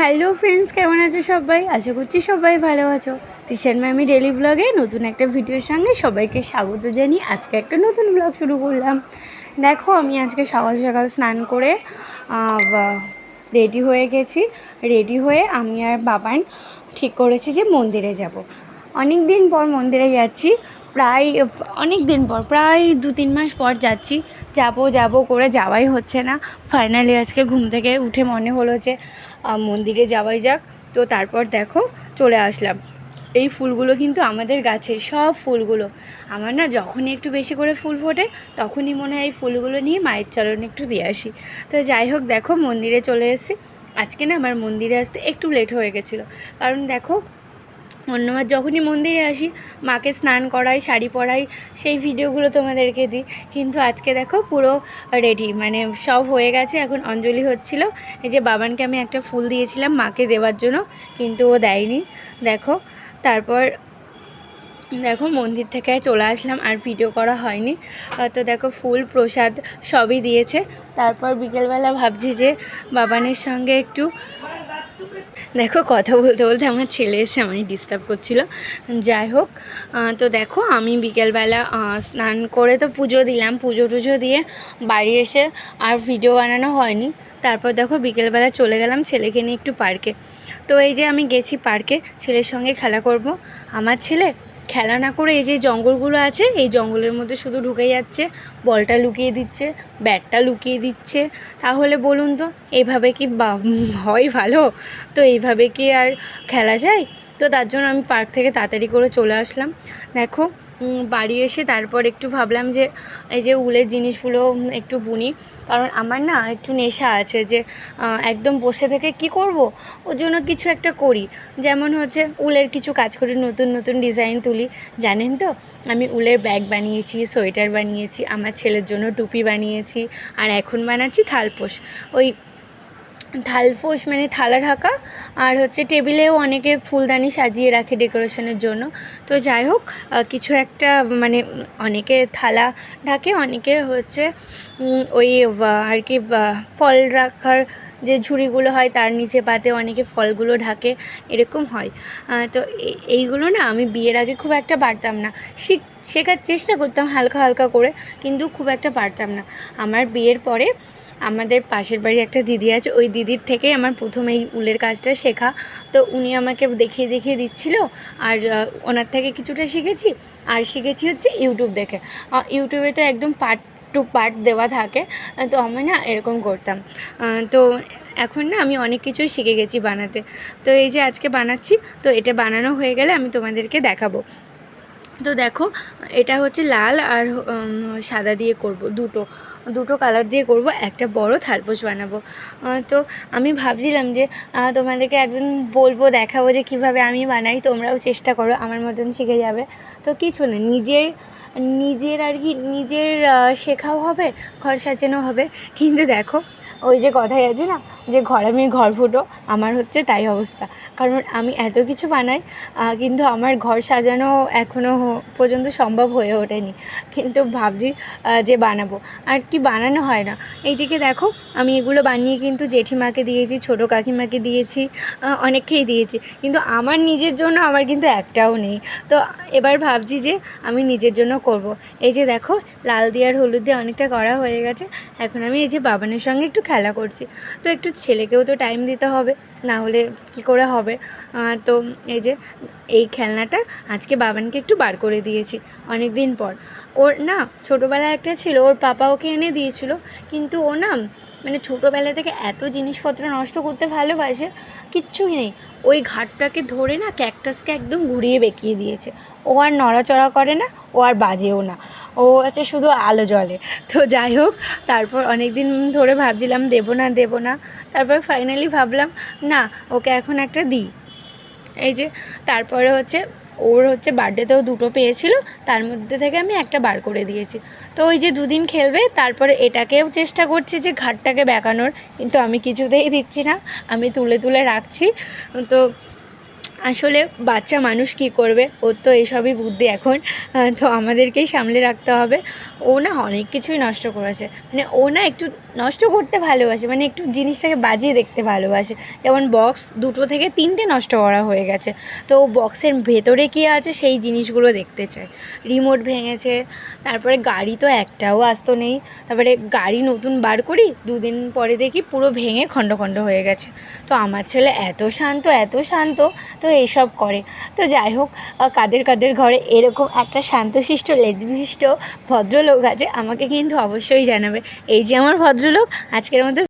Hello friends কেমন আছো সবাই? আশা করছি সবাই ভালো আছো। তিশান ম্যামি ডেলি ব্লগে নতুন একটা ভিডিওর সঙ্গে সবাইকে স্বাগত জানিয়ে আজকে একটা নতুন ব্লগ শুরু করলাম। দেখো, আমি আজকে সকাল সকাল স্নান করে রেডি হয়ে গেছি। রেডি হয়ে আমি আর বাবান ঠিক করেছি যে মন্দিরে যাব। অনেক দিন পর মন্দিরে যাচ্ছি। প্রায় অনেক দিন পর, প্রায় দু তিন মাস পর যাচ্ছি। যাব যাব করে যাওয়াই হচ্ছে না। ফাইনালি আজকে ঘুম থেকে উঠে মনে হলো যে মন্দিরে যাওয়াই যাক। তো তারপর দেখো, চলে আসলাম। এই ফুলগুলো কিন্তু আমাদের গাছের সব ফুলগুলো। আমার না যখনই একটু বেশি করে ফুল ফোটে, তখনই মনে হয় এই ফুলগুলো নিয়ে মায়ের চরণে একটু দিয়ে আসি। তো যাই হোক, দেখো মন্দিরে চলে এসেছি। আজকে না আমার মন্দিরে আসতে একটু লেট হয়ে গেছিল। কারণ দেখো অন্যবার যখনই মন্দিরে আসি, মাকে স্নান করাই, শাড়ি পরাই, সেই ভিডিওগুলো তোমাদেরকে দিই। কিন্তু আজকে দেখো পুরো রেডি মানে সব হয়ে গেছে, এখন অঞ্জলি হচ্ছিল। এই যে বাবানকে আমি একটা ফুল দিয়েছিলাম মাকে দেওয়ার জন্য, কিন্তু ও দেয়নি। দেখো, তারপর দেখো মন্দির থেকে চলে আসলাম, আর ভিডিও করা হয়নি। তো দেখো ফুল, প্রসাদ সবই দিয়েছে। তারপর বিকেলবেলা ভাবছি যে বাবানের সঙ্গে একটু দেখো কথা বলতে বলতে আমার ছেলে এসে আমায় ডিস্টার্ব করছিল। যাই হোক তো দেখো আমি বিকেলবেলা স্নান করে তো পুজো দিলাম। পুজো টুজো দিয়ে বাড়ি এসে আর ভিডিও বানানো হয়নি। তারপর দেখো বিকেলবেলা চলে গেলাম ছেলেকে নিয়ে একটু পার্কে তো এই যে আমি গেছি পার্কে ছেলের সঙ্গে খেলা করব। আমার ছেলে খেলা না করে এই যে জঙ্গলগুলো আছে, এই জঙ্গলের মধ্যে শুধু ঢুকে যাচ্ছে, বলটা লুকিয়ে দিচ্ছে, ব্যাটটা লুকিয়ে দিচ্ছে। তাহলে বলুন তো এইভাবে কি হয় ভালো? তো এইভাবে কি আর খেলা যায়? তো তার জন্য আমি পার্ক থেকে তাড়াতাড়ি করে চলে আসলাম। দেখো বাড়ি এসে তারপর একটু ভাবলাম যে এই যে উলের জিনিসগুলো একটু বুনি। কারণ আমার না একটু নেশা আছে যে একদম বসে থেকে কি করব? ওর জন্য কিছু একটা করি। যেমন হচ্ছে উলের কিছু কাজ করি, নতুন নতুন ডিজাইন তুলি। জানেন তো, আমি উলের ব্যাগ বানিয়েছি, সোয়েটার বানিয়েছি, আমার ছেলের জন্য টুপি বানিয়েছি, আর এখন বানাচ্ছি থালপোষ ওই থালপোষ মানে থালা ঢাকা আর হচ্ছে টেবিলেও অনেকে ফুলদানি সাজিয়ে রাখে ডেকোরেশনের জন্য। তো যাই হোক কিছু একটা মানে অনেকে থালা ঢাকে, অনেকে হচ্ছে ওই আর কি ফল রাখার যে ঝুড়িগুলো হয় তার নিচে পাতে অনেকে ফলগুলো ঢাকে, এরকম হয়। তো এইগুলো না আমি বিয়ের আগে খুব একটা পারতাম না। শিখ, শেখার চেষ্টা করতাম হালকা হালকা করে, কিন্তু খুব একটা পারতাম না। আমার বিয়ের পরে আমাদের পাশের বাড়ি একটা দিদি আছে, ওই দিদির থেকেই আমার প্রথম এই উলের কাজটা শেখা। তো উনি আমাকে দেখিয়ে দেখিয়ে দিচ্ছিল, আর ওনার থেকে কিছুটা শিখেছি, আর শিখেছি হচ্ছে ইউটিউব দেখে। ইউটিউবে তো একদম পার্ট টু পার্ট দেওয়া থাকে, তো আমি না এরকম করতাম। তো এখন না আমি অনেক কিছুই শিখে গেছি বানাতে। তো এই যে আজকে বানাচ্ছি, তো এটা বানানো হয়ে গেলে আমি তোমাদেরকে দেখাবো। তো দেখো, এটা হচ্ছে লাল আর সাদা দিয়ে করব, দুটো। দুটো কালার দিয়ে করব, একটা বড় থালপোষ বানাবো। তো আমি ভাবছিলাম যে তোমাদেরকে একদিন বলব, দেখাবো যে কীভাবে আমি বানাই, তোমরাও চেষ্টা করো, আমার মতন শিখে যাবে। তো কিছু না, নিজের নিজের আর কি, নিজের শেখাও হবে সাজানো হবে। কিন্তু দেখো ওই যে কথাই আছে না, যে ঘর আমি ঘর ফুটো, আমার হচ্ছে তাই অবস্থা। কারণ আমি এত কিছু বানাই কিন্তু আমার ঘর সাজানো এখনও পর্যন্ত সম্ভব হয়ে ওঠেনি। কিন্তু ভাবছি যে বানাবো। আর কি বানানো হয় না? এইদিকে দেখো, আমি এগুলো বানিয়ে কিন্তু জেঠিমাকে দিয়েছি, ছোটো কাকিমাকে দিয়েছি অনেককেই দিয়েছি। কিন্তু আমার নিজের জন্য আমার কিন্তু একটাও নেই। তো এবার ভাবছি যে আমি নিজের জন্য করব। এই যে দেখো, লাল দিয়ে আর হলুদ দিয়ে অনেকটা করা হয়ে গেছে। এখন আমি এই যে বাবানের সঙ্গে একটু খেলা করছি। তো একটু ছেলেকেও তো টাইম দিতে হবে, না হলে কি করে হবে? তো এই যে, এই খেলনাটা আজকে বাবানকে একটু বার করে দিয়েছি অনেক দিন পর। ওর না, ছোটোবেলায় একটা ছিল, ওর পাপা ওকে এনে দিয়েছিল, কিন্তু ও না মানে ছোটোবেলা থেকে এত জিনিসপত্র নষ্ট করতে ভালোবাসে কিচ্ছুই নেই। ওই ঘাটটাকে ধরে না ক্যাকটাসকে একদম ঘুরিয়ে বেঁকিয়ে দিয়েছে। ও আর নড়াচড়া করে না, ও আর বাজেও না। ও আছে শুধু আলো জ্বলে তো যাই হোক, তারপর অনেক দিন ধরে ভাবছিলাম, দেবো না দেবো না। তারপর ফাইনালি ভাবলাম, না, ওকে এখন একটা দিই। এই যে, তারপরে হচ্ছে ওর হচ্ছে বার্থডেতেও দুটো পেয়েছিল, তার মধ্যে থেকে আমি একটা বার করে দিয়েছি। তো ওই যে দুদিন খেলবে, তারপরে এটাকেও চেষ্টা করছি যে ঘাটটাকে বেঁকানোর, কিন্তু আমি কিছুতেই দিচ্ছি না, আমি তুলে তুলে রাখছি। তো আসলে বাচ্চা মানুষ কী করবে? ওর তো এসবই বুদ্ধি এখন। তো আমাদেরকেই সামলে রাখতে হবে। ও না অনেক কিছুই নষ্ট করেছে। মানে ও না একটু নষ্ট করতে ভালোবাসে। মানে একটু জিনিসটাকে বাজিয়ে দেখতে ভালোবাসে। যেমন বক্স দুটো থেকে তিনটে নষ্ট করা হয়ে গেছে। তো বক্সের ভেতরে কী আছে সেই জিনিসগুলো দেখতে চায়। রিমোট ভেঙেছে। তারপরে গাড়ি তো একটাও আসতো নেই। তারপরে গাড়ি নতুন বার করি, দুদিন পরে দেখি পুরো ভেঙে খণ্ড খণ্ড হয়ে গেছে। তো আমার ছেলে এত শান্ত এত শান্ত। তো এইসব করে। তো যাই হোক কাদের কাদের ঘরে এরকম একটা শান্তশিষ্ট লেজবিশিষ্ট ভদ্রলোক আছে, আমাকে কিন্তু অবশ্যই জানাবে। এই যে আমার ভদ্রলোক, আজকের মতো